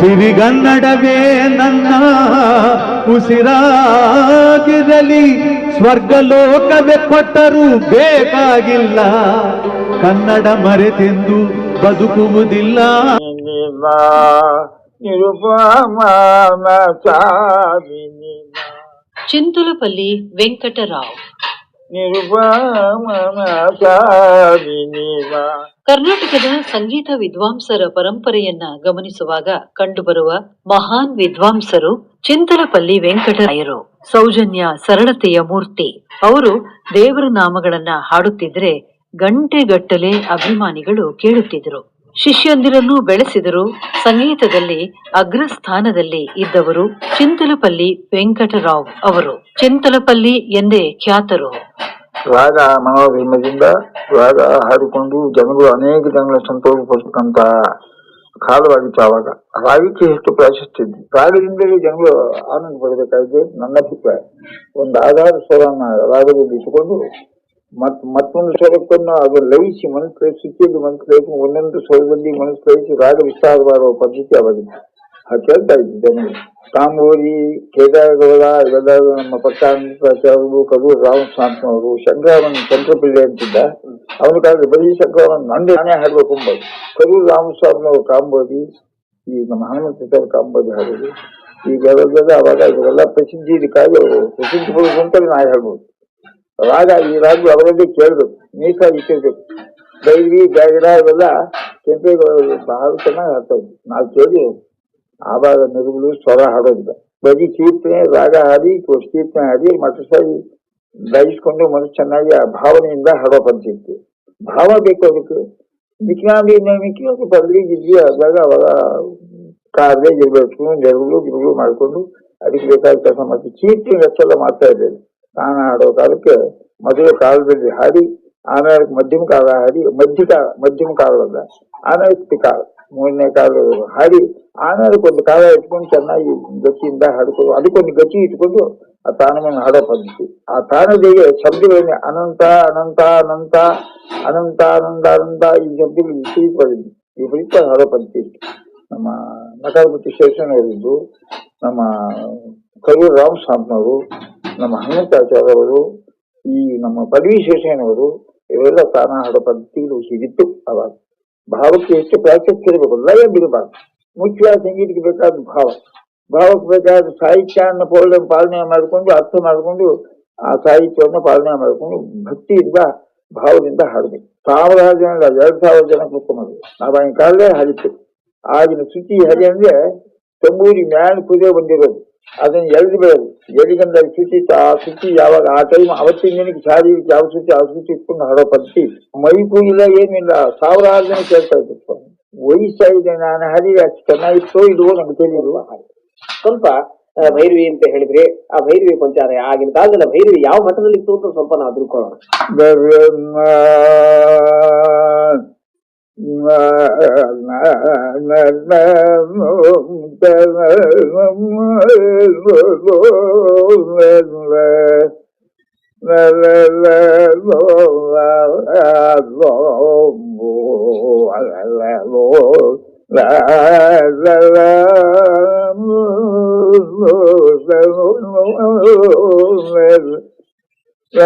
ಸಿರಿಗನ್ನಡವೇ ನನ್ನ ಉಸಿರಾಗಿರಲಿ ಸ್ವರ್ಗಲೋಕವೇ ಕೊಟ್ಟರೂ ಬೇಕಾಗಿಲ್ಲ. ಕನ್ನಡ ಮರೆತೆಂದು ಬದುಕುವುದಿಲ್ಲ. ಚಿಂತುಲಪಲ್ಲಿ ನಿರುಪಮ ಕರ್ನಾಟಕದ ಸಂಗೀತ ವಿದ್ವಾಂಸರ ಪರಂಪರೆಯನ್ನ ಗಮನಿಸುವಾಗ ಕಂಡುಬರುವ ಮಹಾನ್ ವಿದ್ವಾಂಸರು ಚಿಂತನಪಲ್ಲಿ ವೆಂಕಟರಾಯರು. ಸೌಜನ್ಯ, ಸರಳತೆಯ ಮೂರ್ತಿ. ಅವರು ದೇವರ ನಾಮಗಳನ್ನ ಹಾಡುತ್ತಿದ್ರೆ ಗಂಟೆಗಟ್ಟಲೆ ಅಭಿಮಾನಿಗಳು ಕೇಳುತ್ತಿದ್ರು ಶಿಷ್ಯಂದಿರನ್ನು ಬೆಳೆಸಿದರು. ಸಂಗೀತದಲ್ಲಿ ಅಗ್ರಸ್ಥಾನದಲ್ಲಿ ಇದ್ದವರು ಚಿಂತಲಪಲ್ಲಿ ವೆಂಕಟರಾವ್ ಅವರು. ಚಿಂತಲಪಲ್ಲಿ ಎಂದೇ ಖ್ಯಾತರು. ರಾಗ ಮನೋಭಿಮದಿಂದ ರಾಗ ಹಾಡಿಕೊಂಡು ಜನರು ಅನೇಕ ಜನಗಳ ಸಂತೋಷಪಡಿಸ್ತಕ್ಕಂತ ಕಾಲವಾಗಿತ್ತು ಆವಾಗ. ರಾಗಕ್ಕೆ ಎಷ್ಟು ಪ್ರಾಶಸ್ತ್ಯ ಇದ್ದು ರಾಗದಿಂದಲೇ ಜನಗಳು ಆನಂದ ಪಡಬೇಕಾಗಿದೆ. ನನ್ನ ಅಭಿಪ್ರಾಯ. ಒಂದು ಆಧಾರ ಸ್ವರನ್ನ ರಾಗದಲ್ಲಿ ಇಟ್ಟುಕೊಂಡು ಮತ್ ಮತ್ತೊಂದು ಸ್ವರಕ್ಕನ್ನು ಅದು ಲಯಿಸಿ ಮನಸ್ಸು ಸಿಕ್ಕಿದ್ದು ಮನಸ್ಸು ಲಯಿಸಿ ಒಂದೊಂದು ಸ್ವರದಲ್ಲಿ ಮನಸ್ಸು ಲಯಿಸಿ ರಾಗ ವಿಸ್ತಾರ ಮಾಡುವ ಪದ್ಧತಿ ಅವಾಗಿತ್ತು ಹಾಗೆ ಕೇಳ್ತಾ ಇದ್ವಿ ಜನಗಳು ಕಾಂಬೋರಿ ಕೇದಾರಗೌಡ ಇವೆಲ್ಲ ನಮ್ಮ ಪಟ್ಟಾಚಾರ್ಯರು ಕರೂರು ರಾಮಸ್ವಾಮಿಯವರು ಶಂಕರವನ್ ಚಂದ್ರಪಿಳ್ಳೆ ಅಂತಿದ್ದ ಅವನ ಕಾಲದಲ್ಲಿ ಬರೀ ಶಂಕರವನ್ ನಂದು ನಾನೇ ಹಾಡ್ಬೇಕು ಅಂಬೋದು ಕರೂರು ರಾಮಸ್ವಾಮಿಯವರು ಕಾಂಬೋರಿ ಈ ನಮ್ಮ ಹನುಮಂತ ಕಾಂಬೋರಿ ಹಾಡೋದು ಈಗ ಅವೆಲ್ಲ ಅವಾಗ ಇವರೆಲ್ಲ ಪ್ರಸಿದ್ಧಿ ಇದಕ್ಕಾಗಿ ಅವರು ಪ್ರಸಿದ್ಧಿ ಪಡೋದು ಅಂತ ನಾ ಹೇಳ್ಬೋದು ರಾಗ ಈ ರಾಗ ಅವರಲ್ಲೇ ಕೇಳ್ಬೇಕು ನೀಟಾಗಿ ಇಟ್ಟಿರ್ಬೇಕು ಬೈರಿ ಬ್ಯಾಗರ ಇವೆಲ್ಲ ಕೆಂಪೇಗೌಡ ಬಹಳ ಚೆನ್ನಾಗಿ ಹಾಡ್ತಾವ್ ನಾವು ಕೇಳಿ ಆವಾಗ ನಗುಗಳು ಸ್ವರ ಹಾಡೋದಿಲ್ಲ ಬರೀ ಕೀರ್ತನೆ ರಾಗ ಹಾಡಿ ಕೀರ್ತನೆ ಹಾಡಿ ಮಟಸಾಗಿ ದಯಿಸ್ಕೊಂಡು ಮನಸ್ಸು ಚೆನ್ನಾಗಿ ಆ ಭಾವನೆಯಿಂದ ಹಾಡೋ ಪದ್ಧತಿ ಇತ್ತು ಭಾವ ಬೇಕು ಅದಕ್ಕೆ ಮಿಕ್ನಾಡಿ ಮಿಕ್ಕಿನಾಡಿ ಬದ್ಲಿ ಗಿದ್ಲಿ ಆದಾಗ ಅವಾಗ ಕಾರ್ಯ ಇರ್ಬೇಕು ನೆರಗಳು ಗಿರುಗಳು ಮಾಡ್ಕೊಂಡು ಅದಕ್ಕೆ ಬೇಕಾದ ಕೆಲಸ ಮಾಡ್ತೀವಿ ಕೀರ್ತನೆ ಹೆಚ್ಚೆಲ್ಲ ಮಾಡ್ತಾ ಇದ್ದೇವೆ ತಾನ ಆಡೋ ಕಾಲಕ್ಕೆ ಮೊದಲು ಕಾಲದಲ್ಲಿ ಹಾಡಿ ಆಮೇಲೆ ಮಧ್ಯಮ ಕಾಲ ಹಾಡಿ, ಮಧ್ಯ ಕಾಲ, ಮಧ್ಯಮ ಕಾಲದ ಆಮೇಲೆ ಕಾಲ, ಮೂರನೇ ಕಾಲ ಹಾಡಿ ಆಮೇಲೆ ಒಂದು ಕಾಲ ಇಟ್ಕೊಂಡು ಚೆನ್ನಾಗಿ ಗತಿಯಿಂದ ಹಾಡ್ಕೊಂಡು, ಅದಕ್ಕೊಂದು ಗತಿ ಇಟ್ಕೊಂಡು ಆ ತಾಣವನ್ನು ಹಾಡೋ ಪದ್ಧತಿ ಆ ತಾಣದಿಗೆ ಶಬ್ದಗಳನ್ನೇ ಅನಂತ ಅನಂತ ಅನಂತ ಅನಂತ ಅನಂತ ಅನಂತ ಈ ಶಬ್ದಗಳು ವಿಪರೀತ ಪದ್ಧತಿ ವಿಪರೀತ ಹಾಡೋ ಪದ್ಧತಿ ನಮ್ಮ ನಕಾರಪತಿ ಶೇಷನವರಿದ್ದು ನಮ್ಮ ಕರೂರು ರಾಮಸ್ವಾಮಿನವರು ನಮ್ಮ ಹನುಮಂತಾಚಾರ್ಯವರು, ಈ ನಮ್ಮ ಪದವಿ ಶೇಷನವರು ಇವೆಲ್ಲ ಸ್ಥಾನ ಹಾಡೋ ಪದ್ಧತಿಗಳು ಹೀಗಿತ್ತು ಅವಾಗ. ಭಾವಕ್ಕೆ ಹೆಚ್ಚು ಪ್ರಾಶಸ್ತ್ಯ ಇರಬೇಕು, ಲಯ ಬಿಡಬಾರ್ದು. ಮುಖ್ಯವಾದ ಸಂಗೀತಕ್ಕೆ ಬೇಕಾದ ಭಾವ. ಭಾವಕ್ಕೆ ಬೇಕಾದ ಸಾಹಿತ್ಯವನ್ನು ಪೋಲ ಪಾಲನೆ ಮಾಡಿಕೊಂಡು, ಅರ್ಥ ಮಾಡಿಕೊಂಡು, ಆ ಸಾಹಿತ್ಯವನ್ನು ಪಾಲನೆ ಮಾಡಿಕೊಂಡು ಭಕ್ತಿಯಿಂದ ಭಾವದಿಂದ ಹಾಡಬೇಕು. ಸಾವಿರಾರು ಜನ ಎರಡು ಸಾವಿರ ಜನ ಕೂತ್ಕೊಂಡು ನಾವಾಗಿನ ಕಾಲದೇ ಹರಿತು ಆಗಿನ ಸುತಿ ಹರಿ ಅಂದ್ರೆ, ತಂಬೂರಿ ಮ್ಯಾನ್ ಕುದೇ ಬಂದಿರೋದು. ಅದನ್ನ ಎಳ್ದು ಬಿಡೋದು ಎಳಿಗಂದ್ರೆ ಆ ಶುಚಿ ಯಾವಾಗ ಆ ಟೈಮ್ ಅವತ್ತಿನ ದಿನಕ್ಕೆ ಸಾರಿ ಯಾವ ಶುಚಿ ಆ ಶುಚಿ ಇಟ್ಕೊಂಡು ಹಾಡೋ ಪದ್ಧತಿ. ಮೈ ಕೂಗಿಲ್ಲ ಏನಿಲ್ಲ ಸಾವಿರಾರು ಜನ ಕೇಳ್ತಾ ಇದ್ರು. ವಯಸ್ಸಾಗಿದೆ ನಾನು ಹರಿ ಅಷ್ಟು ಚೆನ್ನಾಗಿತ್ತೋ ಇಲ್ವೋ ನಮ್ಗೆ ಹಾಗೆ ಸ್ವಲ್ಪ ಭೈರವಿ ಅಂತ ಹೇಳಿದ್ರೆ ಆ ಭೈರವಿ ಕೊಂಚ ಆಗಿನ ಕಾಲದಲ್ಲಿ ಭೈರವಿ ಯಾವ ಮಟ್ಟದಲ್ಲಿ ಇತ್ತು ಅಂತ ಸ್ವಲ್ಪ ನಾವು ತಿಳ್ಕೊಳ್ಳೋಣ. la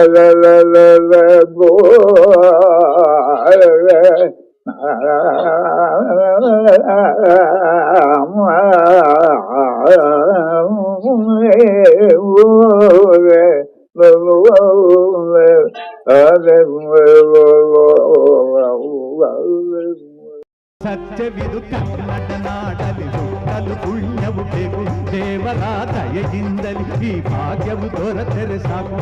la la la la సత్యవిదు కర్మట నాడలి దుఃఖలు పుణ్యవు పెగు Devara దయగిందలి ఈ భాగ్యము దొరతెర సాగు